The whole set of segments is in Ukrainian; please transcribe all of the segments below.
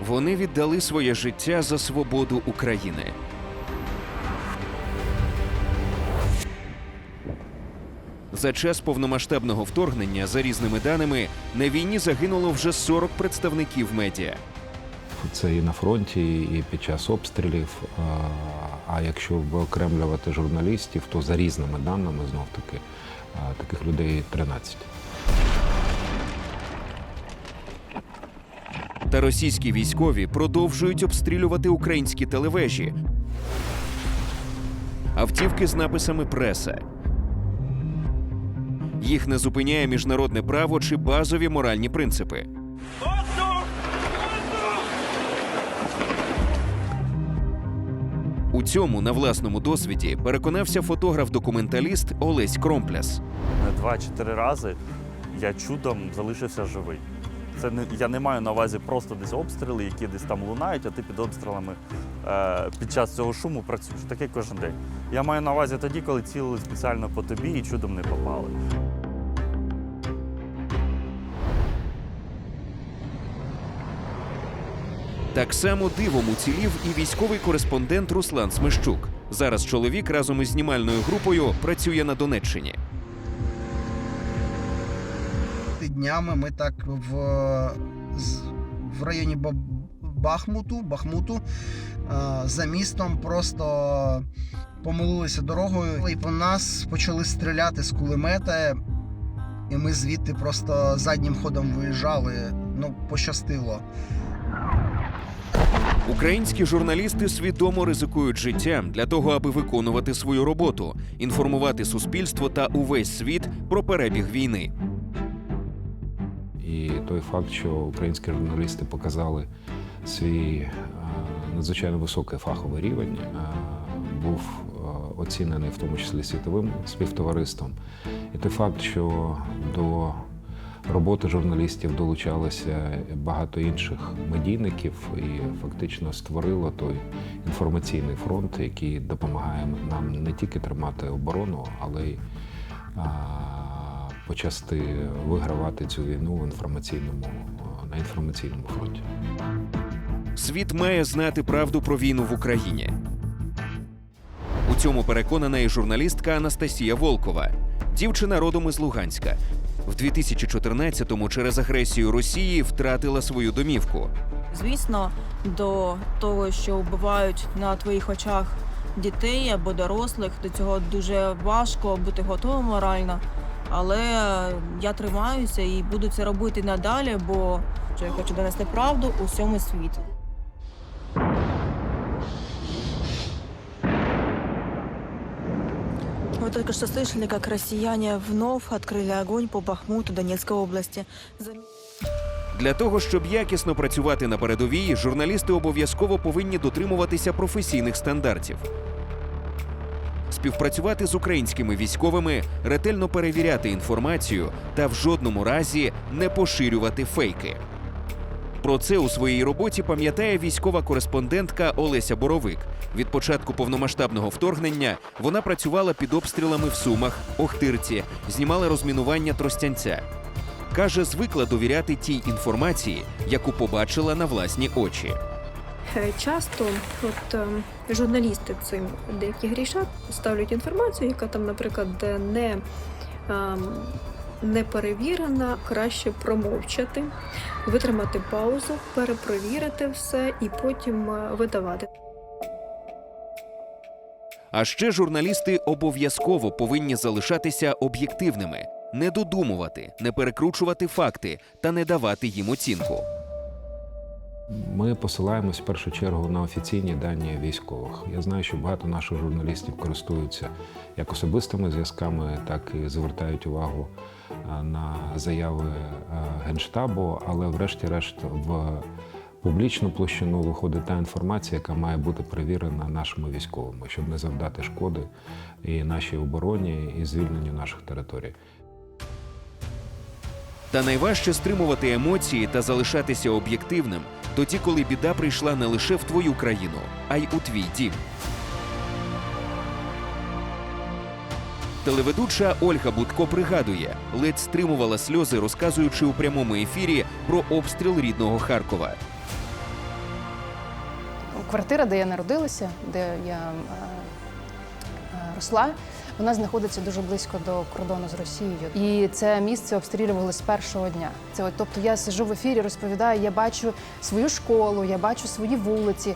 Вони віддали своє життя за свободу України. За час повномасштабного вторгнення, за різними даними, на війні загинуло вже 40 представників медіа. Це і на фронті, і під час обстрілів. А- якщо виокремлювати журналістів, то за різними даними знов таки таких людей 13. Та російські військові продовжують обстрілювати українські телевежі, автівки з написами преса. Їх не зупиняє міжнародне право чи базові моральні принципи. У цьому на власному досвіді переконався фотограф-документаліст Олесь Кромпляс. Два-чотири рази я чудом залишився живий. Це не я не маю на увазі просто десь обстріли, які десь там лунають, а ти під обстрілами е, під час цього шуму працюєш. Таке кожен день. Я маю на увазі тоді, коли цілили спеціально по тобі і чудом не попали. Так само дивом уцілів і військовий кореспондент Руслан Смещук. Зараз чоловік разом із знімальною групою працює на Донеччині. Днями ми так в, в районі Бахмуту, Бахмуту е, за містом просто помилилися дорогою, і по нас почали стріляти з кулемета. І ми звідти просто заднім ходом виїжджали. Ну, пощастило. Українські журналісти свідомо ризикують життям для того, аби виконувати свою роботу, інформувати суспільство та увесь світ про перебіг війни. І той факт, що українські журналісти показали свій е, надзвичайно високий фаховий рівень, е, був е, оцінений в тому числі світовим співтовариством. І той факт, що до роботи журналістів долучалося багато інших медійників і фактично створило той інформаційний фронт, який допомагає нам не тільки тримати оборону, але й почасти вигравати цю війну в інформаційному на інформаційному фронті. Світ має знати правду про війну в Україні. У цьому переконана і журналістка Анастасія Волкова. Дівчина родом із Луганська. В 2014-му через агресію Росії втратила свою домівку. Звісно, до того, що вбивають на твоїх очах дітей або дорослих, до цього дуже важко бути готовим морально. Але я тримаюся і буду це робити надалі, бо що я хочу донести правду усьому світу. Вы только что слышали, как россияне вновь открыли огонь по Бахмуту Донецкой области. Для того, щоб якісно працювати на передовій, журналісти обов'язково повинні дотримуватися професійних стандартів. Співпрацювати з українськими військовими, ретельно перевіряти інформацію та в жодному разі не поширювати фейки. Про це у своїй роботі пам'ятає військова кореспондентка Олеся Боровик. Від початку повномасштабного вторгнення вона працювала під обстрілами в Сумах, Охтирці, знімала розмінування Тростянця. Каже, звикла довіряти тій інформації, яку побачила на власні очі. Е, Часто от, е, журналісти цим деякі грішать, ставлять інформацію, яка там, наприклад, не, ем, не перевірена, краще промовчати, витримати паузу, перепровірити все і потім е, видавати. А ще журналісти обов'язково повинні залишатися об'єктивними, не додумувати, не перекручувати факти та не давати їм оцінку. Ми посилаємось в першу чергу на офіційні дані військових. Я знаю, що багато наших журналістів користуються як особистими зв'язками, так і звертають увагу на заяви генштабу, але врешті-решт в публічну площину виходить та інформація, яка має бути перевірена нашими військовими, щоб не завдати шкоди і нашій обороні, і звільненню наших територій. Та найважче стримувати емоції та залишатися об'єктивним тоді, коли біда прийшла не лише в твою країну, а й у твій дім. Телеведуча Ольга Будко пригадує, ледь стримувала сльози, розказуючи у прямому ефірі про обстріл рідного Харкова. квартира, де я народилася, де я е, е, росла. Вона знаходиться дуже близько до кордону з Росією, і це місце обстрілювали з першого дня. Це от, тобто я сижу в ефірі, розповідаю, я бачу свою школу, я бачу свої вулиці.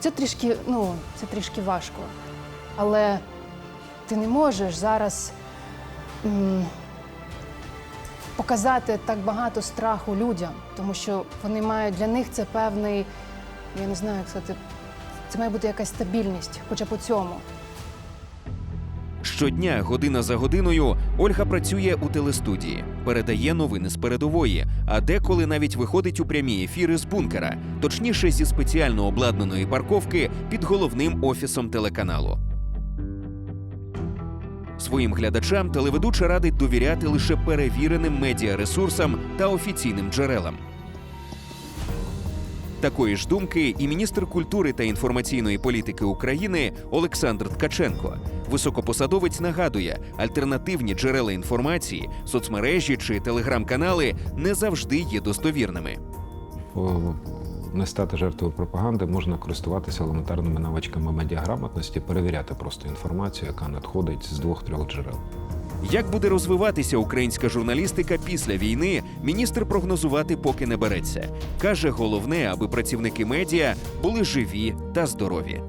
Це трішки, ну, це трішки важко. Але ти не можеш зараз м, показати так багато страху людям, тому що вони мають для них це певний, я не знаю, як сказати, це має бути якась стабільність, хоча у цьому. Щодня, година за годиною, Ольга працює у телестудії, передає новини з передової, а деколи навіть виходить у прямі ефіри з бункера, точніше зі спеціально обладнаної парковки під головним офісом телеканалу. Своїм глядачам телеведуча радить довіряти лише перевіреним медіаресурсам та офіційним джерелам. Такої ж думки і міністр культури та інформаційної політики України Олександр Ткаченко. Високопосадовець нагадує, альтернативні джерела інформації, соцмережі чи телеграм-канали не завжди є достовірними. Не стати жертвою пропаганди можна користуватися елементарними навичками медіаграмотності, перевіряти просто інформацію, яка надходить з двох-трьох джерел. Як буде розвиватися українська журналістика після війни, міністр прогнозувати поки не береться. каже, головне, аби працівники медіа були живі та здорові.